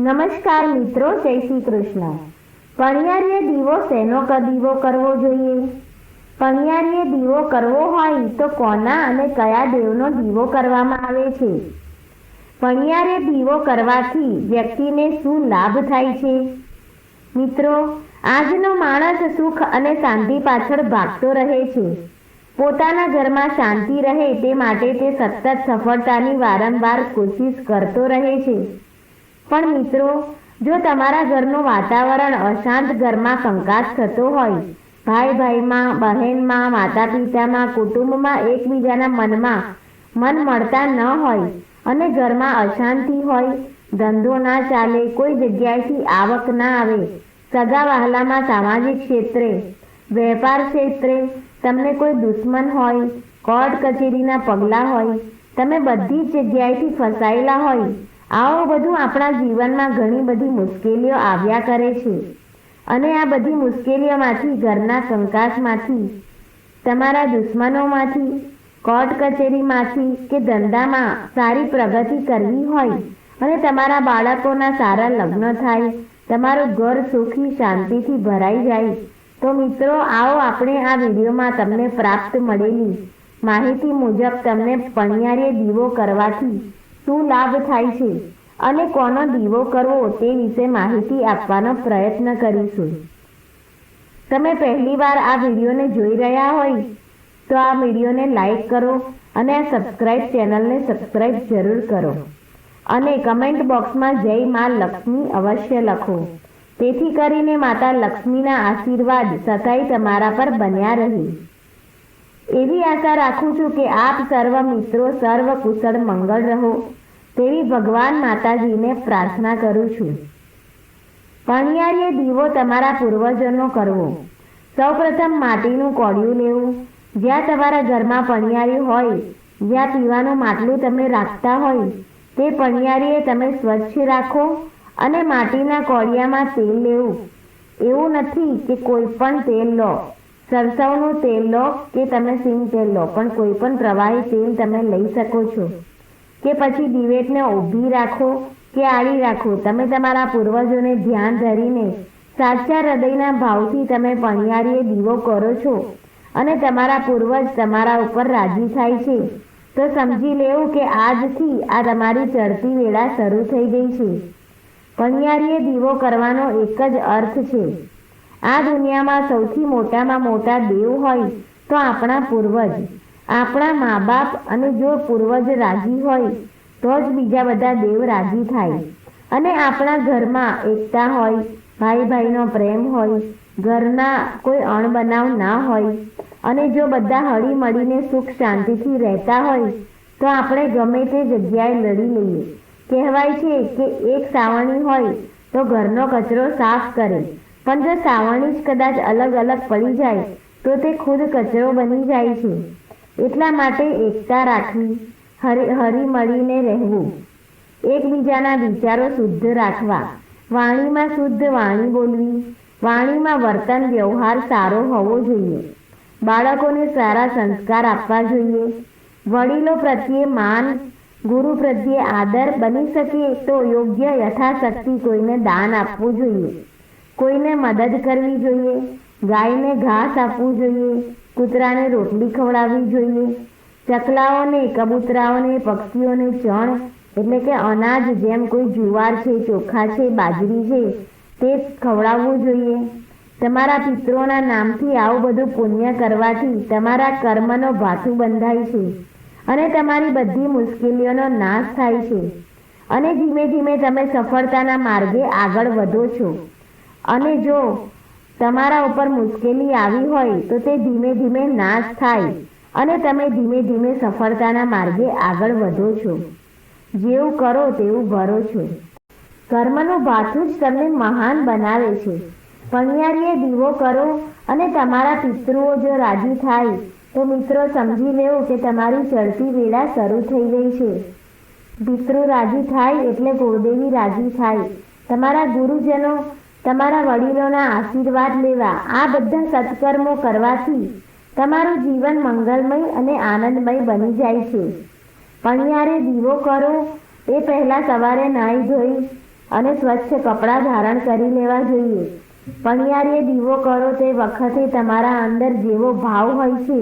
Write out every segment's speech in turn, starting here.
નમસ્કાર મિત્રો, જય શ્રી કૃષ્ણ. પણિયારીએ દીવો શેનો દીવો કરવો જોઈએ? પણિયારીએ દીવો કરવો હોય તો કોના અને કયા દેવનો દીવો કરવામાં આવે છે? પણિયારે દીવો કરવાથી વ્યક્તિને શું લાભ થાય છે? મિત્રો, આજનો માણસ સુખ અને શાંતિ પાછળ ભાગતો રહે છે. પોતાના ઘરમાં શાંતિ રહે તે માટે તે સતત સફળતાની વારંવાર કોશિશ કરતો રહે છે. પણ મિત્રો, જો તમારા ઘરનું વાતાવરણ અશાંત ઘરમાં કંકાસ થતો હોય ભાઈ ભાઈમાં બહેનમાં માતા પિતામાં કુટુંબમાં એકબીજાના મનમાં મન મળતા ન હોય અને ઘરમાં અશાંતિ હોય, ધંધો ના ચાલે, કોઈ જગ્યાએથી આવક ના આવે, સગા વહાલામાં સામાજિક ક્ષેત્રે, વેપાર ક્ષેત્રે તમને કોઈ દુશ્મન હોય, કોર્ટ કચેરીના પગલાં હોય, તમે બધી જ જગ્યાએથી ફસાયેલા હોય આવું બધું આપણા જીવનમાં ઘણી બધી મુશ્કેલીઓ આવ્યા કરે છે. અને આ બધી મુશ્કેલીઓમાંથી, ઘરના કંકાસમાંથી તમારા દુશ્મનોમાંથી, કોર્ટ કચેરીમાંથી કે ધંધામાં સારી પ્રગતિ કરવી હોય અને તમારા બાળકોના સારા લગ્ન થાય, તમારું ઘર સુખી શાંતિથી ભરાઈ જાય, તો મિત્રો આવો આપણે આ વિડીયોમાં તમને પ્રાપ્ત મળેલી માહિતી મુજબ તમને પણિયારે દીવો કરવાથી શું લાભ થાય છે? અને કોનો દીવો કરવો તે વિશે માહિતી આપવાનો પ્રયત્ન કરીશું. તમે પહેલીવાર આ વિડીયોને જોઈ રહ્યા હોય, તો આ વિડીયોને લાઈક કરો અને આ સબસ્ક્રાઇબ ચેનલને સબસ્ક્રાઇબ જરૂર કરો. અને કમેન્ટ બોક્સમાં જય મા લક્ષ્મી અવશ્ય લખો. તેથી કરીને માતા લક્ષ્મીના આશીર્વાદ સદાય તમારા પર બન્યા રહે. એવી આશા રાખું છું કે આપ સર્વ મિત્રો, સર્વ કુશળ મંગળ રહો. તેવી ભગવાન માતાજીને પ્રાર્થના કરું છું. પણિયારીએ દીવો તમારા પૂર્વજોનો કરવો. સૌપ્રથમ માટીનું કોડિયું લેવું. જ્યાં તમારા ઘરમાં પણિયારી હોય, જ્યાં પીવાનું માટલું તમે રાખતા હોય, તે પણિયારીએ તમે સ્વચ્છ રાખો અને માટીના કોડિયામાં તેલ લેવું. એવું નથી કે કોઈ પણ તેલ લો. સરસવનું તેલ લો કે તમે સિંગ તેલ લો. પણ કોઈ પણ પ્રવાહી તેલ તમે લઈ શકો છો. કે પછી દિવેટને ઊભી રાખો કે આડી રાખો. તમે તમારા પૂર્વજોને ધ્યાન ધરીને સાચા હૃદયના ભાવથી તમે પણિયારીએ દીવો કરો છો અને તમારા પૂર્વજ તમારા ઉપર રાજી થાય છે. તો સમજી લેવું કે આજથી આ તમારી ચડતી વેળા શરૂ થઈ ગઈ છે. પણિયારીએ દીવો કરવાનો એક જ અર્થ છે. આ દુનિયામાં સૌથી મોટામાં મોટા દેવ હોય તો આપણા પૂર્વજ. આપણા મા બાપ અને જો પૂર્વજ રાજી હોય, તો જ બીજા બધા દેવ રાજી થાય. અને આપણા ઘરમાં એકતા હોય ભાઈ ભાઈનો પ્રેમ હોય, ઘરના કોઈ અણબનાવ ના હોય, અને જો બધા હળી મળીને સુખ શાંતિથી રહેતા હોય, તો આપણે ગમે તે જગ્યાએ લડી લઈએ. કહેવાય છે કે એક સાવણી હોય તો ઘરનો કચરો સાફ કરે. પણ જો સાવરણી જ કદાચ અલગ અલગ પડી જાય, તો તે ખુદ કચરો બની જાય છે. એટલા માટે એકતા રાખવી, હરી મળીને રહેવું. એકબીજાના વિચારો શુદ્ધ રાખવા. વાણીમાં શુદ્ધ વાણી બોલવી. વાણીમાં વર્તન વ્યવહાર સારો હોવો જોઈએ. બાળકોને સારા સંસ્કાર આપવા જોઈએ. વડીલો પ્રત્યે માન, ગુરુ પ્રત્યે આદર બની શકે તો યોગ્ય યથાશક્તિ કોઈને દાન આપવું જોઈએ. કોઈને મદદ કરવી જોઈએ, ગાયને ઘાસ આપવું જોઈએ, કૂતરાને રોટલી ખવડાવવી જોઈએ. ચકલાઓને, કબૂતરાઓને, પક્ષીઓને ચણ, એટલે કે અનાજ જેમ કોઈ જુવાર છે, ચોખા છે, બાજરી છે, તે ખવડાવવું જોઈએ. તમારા પિત્રોના નામથી આવું બધું પુણ્ય કરવાથી તમારા કર્મનો ભાથું બંધાય છે અને તમારી બધી મુશ્કેલીઓનો નાશ થાય છે. અને ધીમે ધીમે તમે સફળતાના માર્ગે આગળ વધો છો. અને જો તમારા ઉપર મુશ્કેલી આવી હોય તો તે ધીમે ધીમે નાશ થાય અને તમે ધીમે ધીમે સફળતાના માર્ગે આગળ વધો છો. જેવું કરો તેવું ભરો છો. કર્મનું ભાથું જ તમને મહાન બનાવે છે. પણિયારીએ દીવો કરો અને તમારા પિતૃઓ જો રાજી થાય તો મિત્રો સમજી લેવું કે તમારી ચડતી વેળા શરૂ થઈ ગઈ છે. પિતૃ રાજી થાય એટલે કુળદેવી રાજી થાય. તમારા ગુરુજનો તમારા વડીલોના આશીર્વાદ લેવા, આ બધા સત્કર્મો કરવાથી તમારું જીવન મંગલમય અને આનંદમય બની જાય છે. પણિયારે દીવો કરો, એ પહેલાં સવારે નાહી ધોઈ અને સ્વચ્છ કપડાં ધારણ કરી લેવા જોઈએ. પણિયારે દીવો કરો તે વખતે તમારા અંદર જેવો ભાવ હોય છે,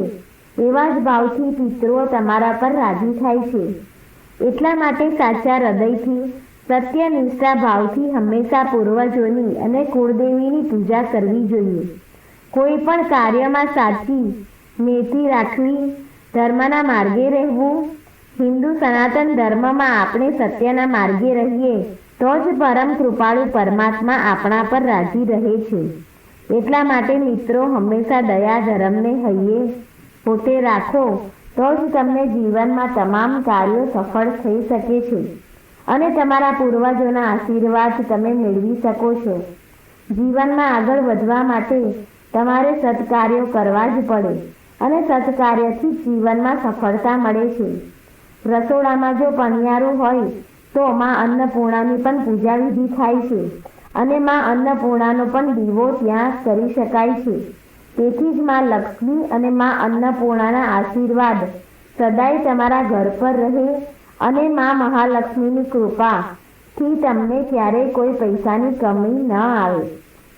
એવા જ ભાવથી પિતૃઓ તમારા પર રાજી થાય છે. એટલા માટે સાચા હૃદયથી સત્યનિષ્ઠા ભાવથી હંમેશા પૂર્વજોની અને કુળદેવીની પૂજા કરવી જોઈએ. કોઈ પણ કાર્યમાં સાચી નીતિ રાખવી, ધર્મના માર્ગે રહેવું, હિન્દુ સનાતન ધર્મમાં આપણે સત્યના માર્ગે રહીએ, તો જ પરમ કૃપાળુ પરમાત્મા આપણા પર રાજી રહે છે. એટલા માટે મિત્રો, હંમેશા દયા ધર્મને હૈયે. પોતે રાખો, તો જ તમને જીવનમાં તમામ કાર્યો સફળ થઈ શકે છે. અને તમારા પૂર્વજોના આશીર્વાદ તમે મેળવી શકો છો. જીવનમાં આગળ વધવા માટે તમારે સત્કાર્યો કરવા જ પડે અને સત્કાર્યથી જીવનમાં સફળતા મળે છે. રસોડામાં જો પણિયારું હોય તો માં અન્નપૂર્ણાની પણ પૂજા વિધિ થાય છે અને માં અન્નપૂર્ણાનો પણ દીવો ત્યાં કરી શકાય છે. તેથી જ માં લક્ષ્મી અને માં અન્નપૂર્ણાના આશીર્વાદ સદાય તમારા ઘર પર રહે અને માં મહાલક્ષ્મીની કૃપાથી તમને ક્યારેય કોઈ પૈસાની કમી ન આવે.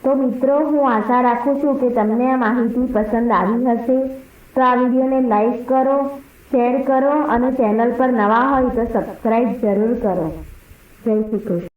તો મિત્રો, હું આશા રાખું છું કે તમને આ માહિતી પસંદ આવી હશે. તો આ વિડીયોને લાઈક કરો, શેર કરો અને ચેનલ પર નવા હોય તો સબસ્ક્રાઈબ જરૂર કરો. જય શ્રી કૃષ્ણ.